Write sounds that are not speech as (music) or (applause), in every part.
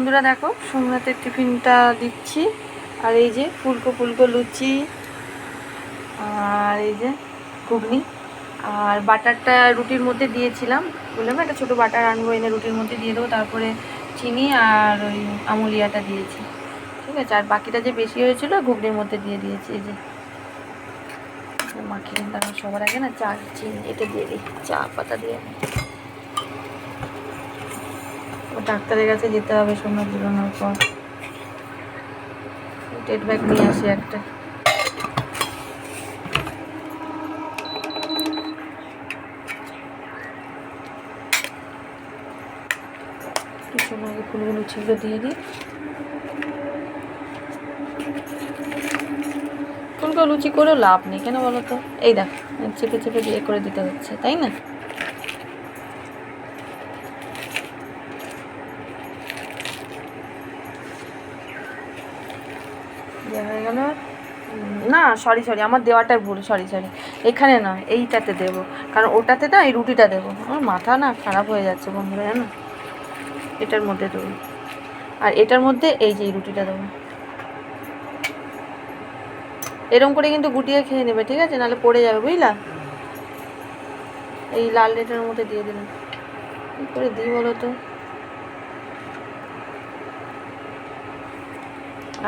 বন্ধুরা দেখো, সোমনাথের টিফিনটা দিচ্ছি। আর এই যে ফুলকো ফুলকো লুচি, আর এই যে ঘুগনি। আর বাটারটা রুটির মধ্যে দিয়েছিলাম। বললাম একটা ছোটো বাটার আনব, এনে রুটির মধ্যে দিয়ে দেবো। তারপরে চিনি আর ওই আমুলিয়াটা দিয়েছি। ঠিক আছে? আর বাকিটা যে বেশি হয়েছিল, ঘুগনির মধ্যে দিয়ে দিয়েছি। এই যে মাখিয়ে তারপর সবার আগে না, চা, চিনি এটা দিয়ে দিই। চা পাতা দিয়ে। ডাক্তারের কাছে যেতে হবে সোমনাথ বেরোনোর পর। টেট ব্যাগ নিয়ে আসি একটা। ফুলগুলো ছিল, দিয়ে দিই। ফুলগুলো লুচি করেও লাভ নেই, কেন বলো তো? এই দেখ, চেপে চেপে দিয়ে করে দিতে হচ্ছে, তাই না? দেওয়া হয়ে গেল। না সরি সরি আমার দেওয়াটাই ভুল সরি সরি এখানে নয় এইটাতে দেবো। কারণ ওটাতে না, এই রুটিটা দেবো। আমার মাথা না খারাপ হয়ে যাচ্ছে বন্ধুরা, জানো? এটার মধ্যে দেবো। আর এটার মধ্যে এই যে রুটিটা দেবো। এরম করে কিন্তু গুটিয়ে খেয়ে নেবে, ঠিক আছে? নাহলে পড়ে যাবে, বুঝলা? এই লাল রেটার মধ্যে দিয়ে দিলাম। কী করে দিই বলো তো?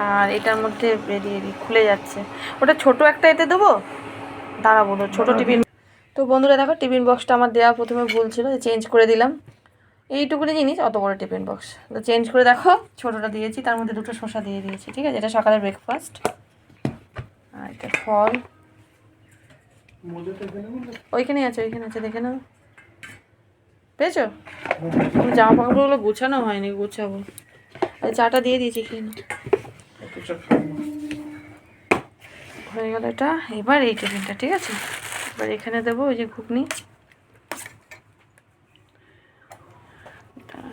আর এটার মধ্যে বেরিয়ে দিই খুলে যাচ্ছে। ওটা ছোট একটা এতে দেবো? দাঁড়া বলো ছোটো টিফিন। তো বন্ধুরা দেখো টিফিন বক্সটা আমার দেওয়া প্রথমে ভুল ছিল চেঞ্জ করে দিলাম। এইটুকুনি জিনিস অত বড় টিফিন বক্স তো চেঞ্জ করে দেখো ছোটোটা দিয়েছি তার মধ্যে দুটো শসা দিয়ে দিয়েছি ঠিক আছে? এটা সকালের ব্রেকফাস্ট আর এটা ফল। ওইখানেই আছে ওইখানে আছে দেখে নাও। পেয়েছ? জামা কাপড়গুলো গুছানো হয়নি গুছাবো। চাটা দিয়ে দিয়েছি খেয়ে হয়ে গেল এটা। এবার এই টিফিনটা ঠিক আছে? এবার এখানে দেবো ওই যে ঘুগনি।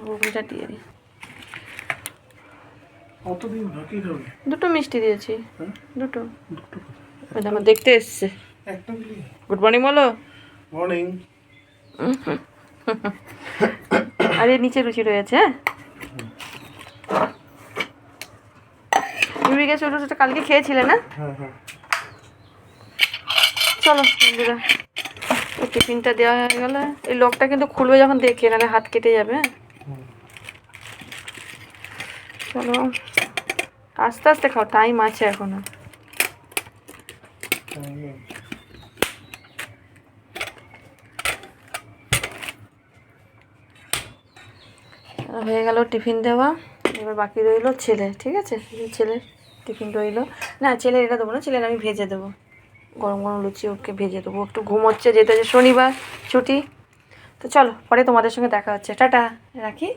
ঘুগনিটা দিয়ে দিই। কতদিন বাকি হবে দুটো মিষ্টি দিয়েছি। হ্যাঁ? দুটো। দুটো ওই দেখো দেখতে এসছে। গুড মর্নিং বলো। মর্নিং (laughs) আর নিচে রুচি রয়েছে হ্যাঁ? গেছো ওটা সেটা কালকে খেয়েছিলে না? হ্যাঁ হ্যাঁ। চলো বন্ধুরা টিফিনটা দেওয়া হয়ে গেল। এই লকটা কিন্তু খুলবে যখন দেখে নাহলে হাত কেটে যাবে হ্যাঁ? চলো আস্তে আস্তে খাও টাইম আছে এখনও। হয়ে গেল টিফিন দেওয়া এবার বাকি রইল ছেলে ঠিক আছে? ছেলের টিফিন রইল। না, ছেলের এটা দেবো না, ছেলের আমি ভেজে দেবো। গরম গরম লুচি ওকে ভেজে দেবো। একটু ঘুমোচ্ছে, যেহেতু যে শনিবার ছুটি। তো চলো, পরে তোমাদের সঙ্গে দেখা হচ্ছে। টাটা, রাখি?